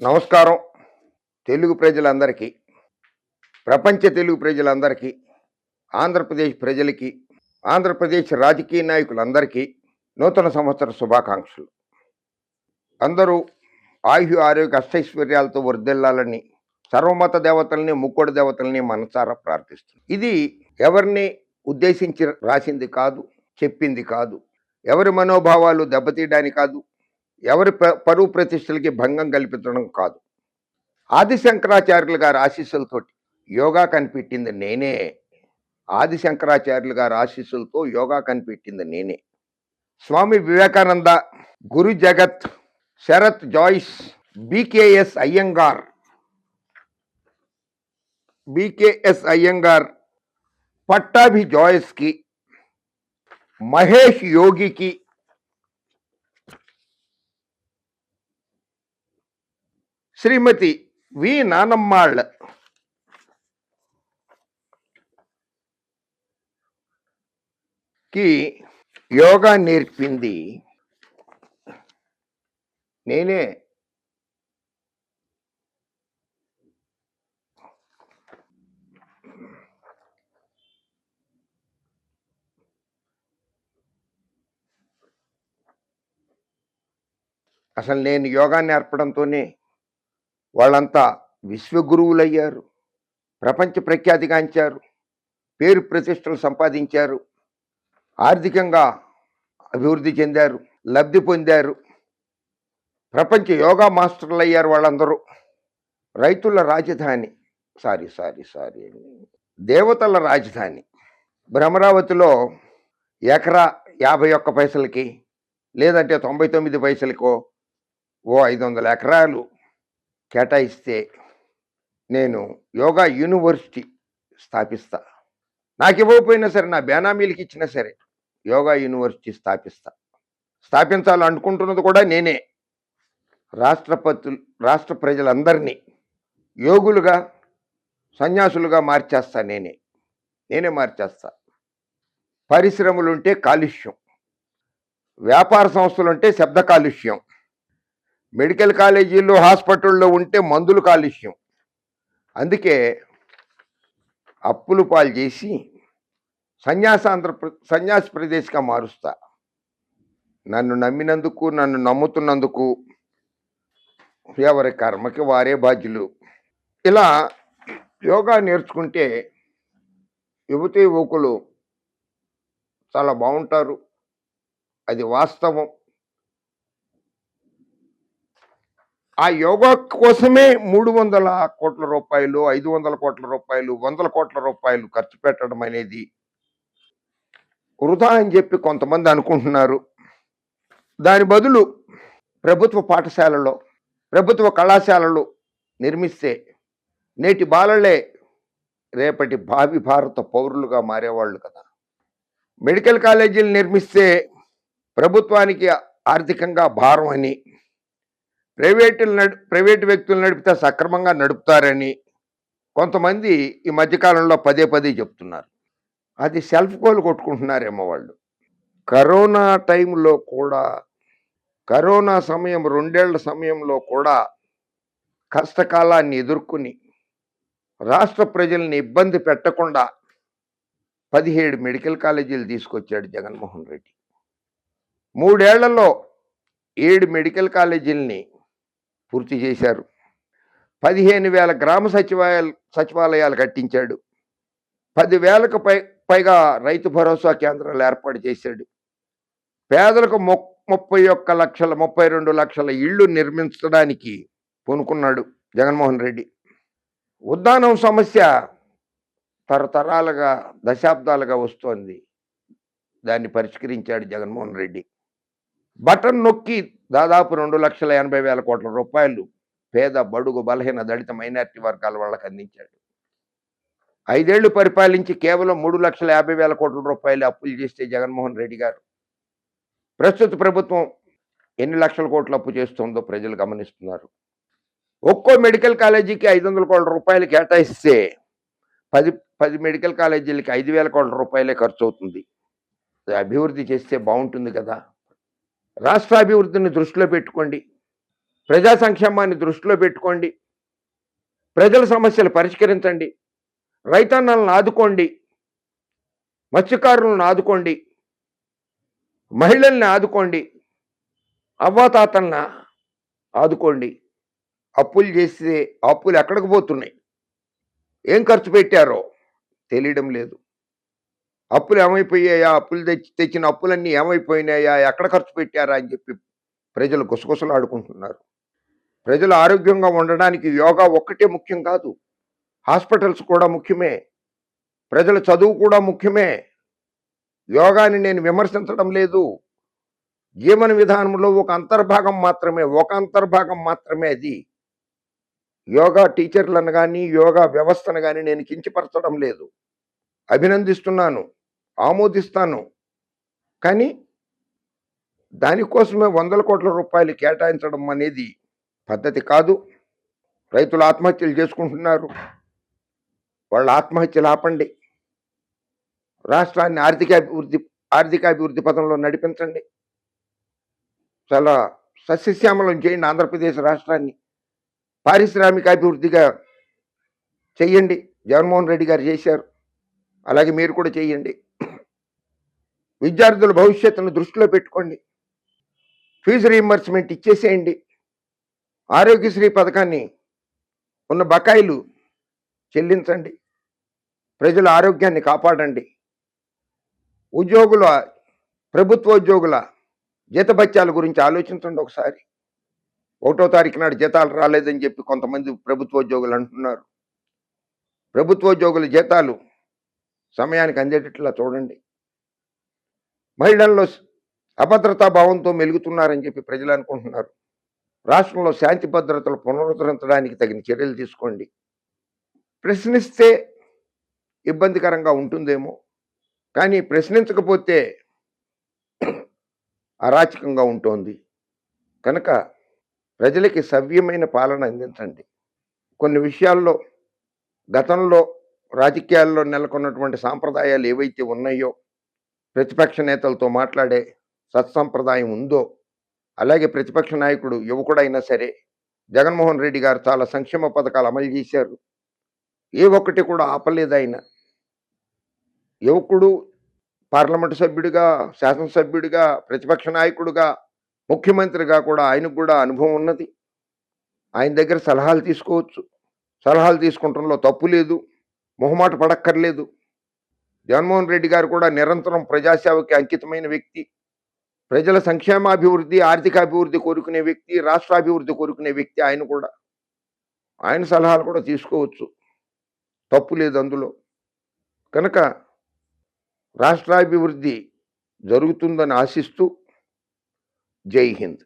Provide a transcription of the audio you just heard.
నమస్కారం. తెలుగు ప్రజలందరికీ ప్రపంచ తెలుగు ప్రజలందరికీ ఆంధ్రప్రదేశ్ ప్రజలకి ఆంధ్రప్రదేశ్ రాజకీయ నాయకులందరికీ నూతన సంవత్సర శుభాకాంక్షలు. అందరూ ఆయు ఆరోగ్య అష్టైశ్వర్యాలతో వర్దిల్లాలని సర్వమత దేవతల్ని ముక్కోడి దేవతల్ని మనసారా ప్రార్థిస్తుంది ఇది ఎవరిని ఉద్దేశించి రాసింది కాదు చెప్పింది కాదు. ఎవరి మనోభావాలు దెబ్బతీయడానికి కాదు ఎవరి ప- పరువు ప్రతిష్టలకి భంగం కల్పించడం కాదు. ఆది శంకరాచార్యులు గారి ఆశీస్సులతోటి యోగా కనిపెట్టింది నేనే. ఆది శంకరాచార్యులు గారి ఆశీస్సులతో యోగా కనిపెట్టింది నేనే. స్వామి వివేకానంద గురు జగత్ శరత్ జాయిస్ బీకేఎస్ అయ్యంగార్. బీకేఎస్ అయ్యంగార్ పట్టాభి జాయిస్కి మహేష్ యోగికి శ్రీమతి వి నానమ్మాళ్ళ. కి యోగా నేర్పింది. నేనే. అసలు నేను యోగా నేర్పడంతోనే వాళ్ళంతా విశ్వగురువులయ్యారు. ప్రపంచ ప్రఖ్యాతిగాంచారు. పేరు ప్రతిష్టలు సంపాదించారు. ఆర్థికంగా అభివృద్ధి చెందారు. లబ్ధి పొందారు. ప్రపంచ యోగా మాస్టర్లు అయ్యారు వాళ్ళందరూ. రైతుల రాజధాని. Sorry sorry sorry. దేవతల రాజధాని. భ్రమరావతిలో ఎకరా యాభై ఒక్క పైసలకి లేదంటే తొంభై తొమ్మిది పైసలకో ఓ ఐదు వందల ఎకరాలు కేటాయిస్తే నేను యోగా యూనివర్సిటీ స్థాపిస్తా. నాకు ఇవ్వకపోయినా సరే నా బేనామీలకి ఇచ్చినా సరే యోగా యూనివర్సిటీ స్థాపిస్తా. స్థాపించాలనుకుంటున్నది కూడా నేనే. రాష్ట్రపతులు రాష్ట్ర ప్రజలందరినీ యోగులుగా సన్యాసులుగా మార్చేస్తా నేనే. నేనే మార్చేస్తా. పరిశ్రమలుంటే కాలుష్యం. వ్యాపార సంస్థలుంటే శబ్ద కాలుష్యం. మెడికల్ కాలేజీల్లో హాస్పిటల్లో ఉంటే మందులు కాలుష్యం. అందుకే అప్పులు పాలు చేసి సన్యాసాంధ్ర సన్యాసి ప్రదేశ్గా మారుస్తా. నన్ను నమ్మినందుకు నన్ను నమ్ముతున్నందుకు ఎవరి కర్మకి వారే బాధ్యులు. ఇలా యోగా నేర్చుకుంటే యువతి యువకులు చాలా బాగుంటారు. అది వాస్తవం. ఆ యోగా కోసమే మూడు వందల కోట్ల రూపాయలు ఐదు వందల కోట్ల రూపాయలు వందల కోట్ల రూపాయలు ఖర్చు పెట్టడం అనేది వృధా అని చెప్పి కొంతమంది అనుకుంటున్నారు. దాని బదులు ప్రభుత్వ పాఠశాలలో ప్రభుత్వ కళాశాలలు నిర్మిస్తే నేటి బాలలే రేపటి భావి భారత పౌరులుగా మారేవాళ్ళు కదా. మెడికల్ కాలేజీలు నిర్మిస్తే ప్రభుత్వానికి ఆర్థికంగా భారం అని ప్రైవేటులు నడు ప్రైవేటు వ్యక్తులు నడిపితే సక్రమంగా నడుపుతారని కొంతమంది ఈ మధ్యకాలంలో పదే పదే చెప్తున్నారు. అది సెల్ఫ్ గోల్ కొట్టుకుంటున్నారేమో వాళ్ళు. కరోనా టైంలో కూడా కరోనా సమయం రెండేళ్ళ సమయంలో కూడా కష్టకాలాన్ని ఎదుర్కొని రాష్ట్ర ప్రజల్ని ఇబ్బంది పెట్టకుండా పదిహేడు మెడికల్ కాలేజీలు తీసుకొచ్చాడు జగన్మోహన్ రెడ్డి. మూడేళ్ళలో ఏడు మెడికల్ కాలేజీలని పూర్తి చేశారు. పదిహేను వేల గ్రామ సచివాలయాలు సచివాలయాలు కట్టించాడు. పదివేలకు పై పైగా రైతు భరోసా కేంద్రాలు ఏర్పాటు చేశాడు. పేదలకు ము ముప్పై ఒక్క లక్షల ముప్పై రెండు లక్షల ఇళ్ళు నిర్మించడానికి పూనుకున్నాడు జగన్మోహన్ రెడ్డి. ఉద్దానం సమస్య తరతరాలుగా దశాబ్దాలుగా వస్తోంది. దాన్ని పరిష్కరించాడు జగన్మోహన్ రెడ్డి. బటన్ నొక్కి దాదాపు రెండు లక్షల ఎనభై వేల కోట్ల రూపాయలు పేద బడుగు బలహీన దళిత మైనారిటీ వర్గాల వాళ్ళకి అందించాడు. ఐదేళ్ళు పరిపాలించి కేవలం మూడు లక్షల యాభై వేల కోట్ల రూపాయలు అప్పులు చేస్తే జగన్మోహన్ రెడ్డి గారు. ప్రస్తుత ప్రభుత్వం ఎన్ని లక్షల కోట్లు అప్పు చేస్తుందో ప్రజలు గమనిస్తున్నారు. ఒక్కో మెడికల్ కాలేజీకి ఐదు వందల కోట్ల రూపాయలు కేటాయిస్తే పది పది మెడికల్ కాలేజీలకి ఐదు వేల కోట్ల రూపాయలే ఖర్చు అవుతుంది అభివృద్ధి చేస్తే బాగుంటుంది కదా. రాష్ట్ర అభివృద్ధిని దృష్టిలో పెట్టుకోండి. ప్రజా సంక్షేమాన్ని దృష్టిలో పెట్టుకోండి. ప్రజల సమస్యలు పరిష్కరించండి. రైతన్నలను ఆదుకోండి. మత్స్యకారులను ఆదుకోండి. మహిళల్ని ఆదుకోండి. అవ్వాతాతలను ఆదుకోండి. అప్పులు చేస్తే అప్పులు ఎక్కడికి పోతున్నాయి? ఏం ఖర్చు పెట్టారో తెలియడం లేదు. అప్పులు ఏమైపోయాయా? అప్పులు తెచ్చి తెచ్చిన అప్పులన్నీ ఏమైపోయినాయా? ఎక్కడ ఖర్చు పెట్టారా? అని చెప్పి ప్రజలు గుసగుసలు ఆడుకుంటున్నారు ప్రజలు ఆరోగ్యంగా ఉండడానికి యోగా ఒక్కటే ముఖ్యం కాదు. హాస్పిటల్స్ కూడా ముఖ్యమే. ప్రజల చదువు కూడా ముఖ్యమే. యోగాని నేను విమర్శించడం లేదు. జీవన విధానంలో ఒక అంతర్భాగం మాత్రమే ఒక అంతర్భాగం మాత్రమే అది. యోగా టీచర్లను కానీ యోగా వ్యవస్థను కానీ నేను కించపరచడం లేదు. అభినందిస్తున్నాను. ఆమోదిస్తాను. కానీ దానికోసమే వందల కోట్ల రూపాయలు కేటాయించడం అనేది పద్ధతి కాదు. రైతులు ఆత్మహత్యలు చేసుకుంటున్నారు. వాళ్ళ ఆత్మహత్యలు ఆపండి. రాష్ట్రాన్ని ఆర్థికాభివృద్ధి ఆర్థికాభివృద్ధి పథంలో నడిపించండి. చాలా సస్యశ్యామలం చేయండి ఆంధ్రప్రదేశ్ రాష్ట్రాన్ని. పారిశ్రామిక అభివృద్ధిగా చెయ్యండి జగన్మోహన్ రెడ్డి గారు చేశారు. అలాగే మీరు కూడా చేయండి. విద్యార్థుల భవిష్యత్తును దృష్టిలో పెట్టుకోండి. ఫీజు రీఎంబర్స్మెంట్ ఇచ్చేసేయండి. ఆరోగ్యశ్రీ పథకాన్ని ఉన్న బకాయిలు చెల్లించండి. ప్రజల ఆరోగ్యాన్ని కాపాడండి. ఉద్యోగుల ప్రభుత్వ ఉద్యోగుల జీతభత్యాల గురించి ఆలోచించండి ఒకసారి. ఒకటో తారీఖు నాడు జీతాలు రాలేదని చెప్పి కొంతమంది ప్రభుత్వ ఉద్యోగులు అంటున్నారు. ప్రభుత్వ ఉద్యోగుల జీతాలు సమయానికి అందేటట్లా చూడండి. మహిళల్లో అభద్రతా భావంతో మెలుగుతున్నారని చెప్పి ప్రజలు అనుకుంటున్నారు. రాష్ట్రంలో శాంతి భద్రతలు పునరుద్ధరించడానికి తగిన చర్యలు తీసుకోండి. ప్రశ్నిస్తే ఇబ్బందికరంగా ఉంటుందేమో కానీ ప్రశ్నించకపోతే అరాచకంగా ఉంటుంది. కనుక ప్రజలకి సవ్యమైన పాలన అందించండి. కొన్ని విషయాల్లో గతంలో రాజకీయాల్లో నెలకొన్నటువంటి సాంప్రదాయాలు ఏవైతే ఉన్నాయో ప్రతిపక్ష నేతలతో మాట్లాడే సత్సంప్రదాయం ఉందో అలాగే ప్రతిపక్ష నాయకుడు యువకుడైనా సరే జగన్మోహన్ రెడ్డి గారు చాలా సంక్షేమ పథకాలు అమలు చేశారు. ఏ ఒక్కటి కూడా ఆపలేదు ఆయన యువకుడు పార్లమెంటు సభ్యుడిగా శాసనసభ్యుడిగా ప్రతిపక్ష నాయకుడిగా ముఖ్యమంత్రిగా కూడా ఆయనకు కూడా అనుభవం ఉన్నది. ఆయన దగ్గర సలహాలు తీసుకోవచ్చు. సలహాలు తీసుకుంటంలో తప్పు లేదు. మొహమాట పడక్కర్లేదు. జగన్మోహన్ రెడ్డి గారు కూడా నిరంతరం ప్రజాసేవకి అంకితమైన వ్యక్తి. ప్రజల సంక్షేమాభివృద్ధి ఆర్థిక అభివృద్ధి కోరుకునే వ్యక్తి రాష్ట్రాభివృద్ధి కోరుకునే వ్యక్తి ఆయన కూడా. ఆయన సలహాలు కూడా తీసుకోవచ్చు. తప్పు లేదు అందులో. కనుక రాష్ట్రాభివృద్ధి జరుగుతుందని ఆశిస్తూ జై హింద్.